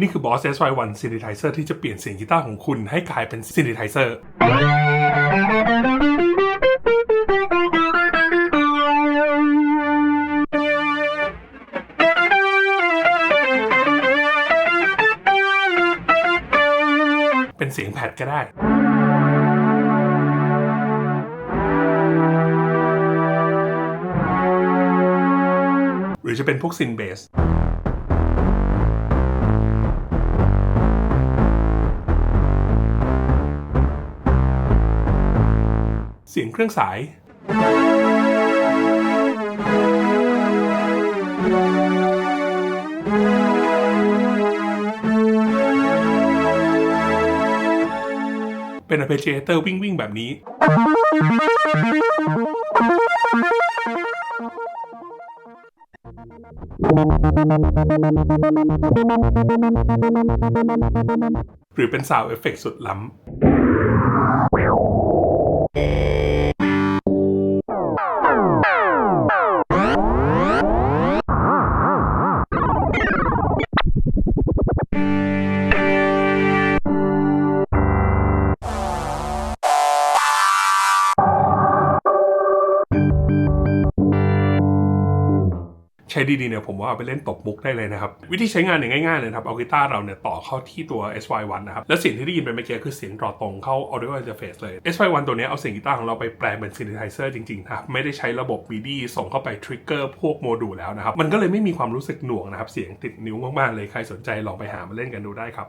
นี่คือ Boss SY1 Synthesizer ที่จะเปลี่ยนเสียงกีตาร์ของคุณให้กลายเป็น Synthesizer เป็นเสียงแพดก็ได้หรือจะเป็นพวกซินเบส สียงเครื่องสาย เป็น arpeggiator วิ่งวิ่งแบบนี้ หรือเป็นซาวเอฟเฟกสุดล้ำ ใช้ดีๆเนี่ยผมว่าเอาไปเล่นตบมุกได้เลยนะครับ วิธีใช้งานเนี่ยง่ายๆเลยครับ เอากีตาร์เราเนี่ยต่อเข้าที่ตัว SY1 นะครับ แล้วเสียงที่ได้ยินไปเมื่อกี้คือเสียงต่อตรงเข้า audio interface เลย SY1 ตัวนี้เอาเสียงกีตาร์ของเราไปแปลงเป็น synthesizer จริงๆนะครับไม่ได้ใช้ระบบ MIDI ส่งเข้าไปทริกเกอร์พวกโมดูลแล้วนะครับมันก็เลยไม่มีความรู้สึกหน่วงนะครับเสียงติดนิ้วมากๆเลยใครสนใจลองไปหามาเล่นกันดูได้ครับ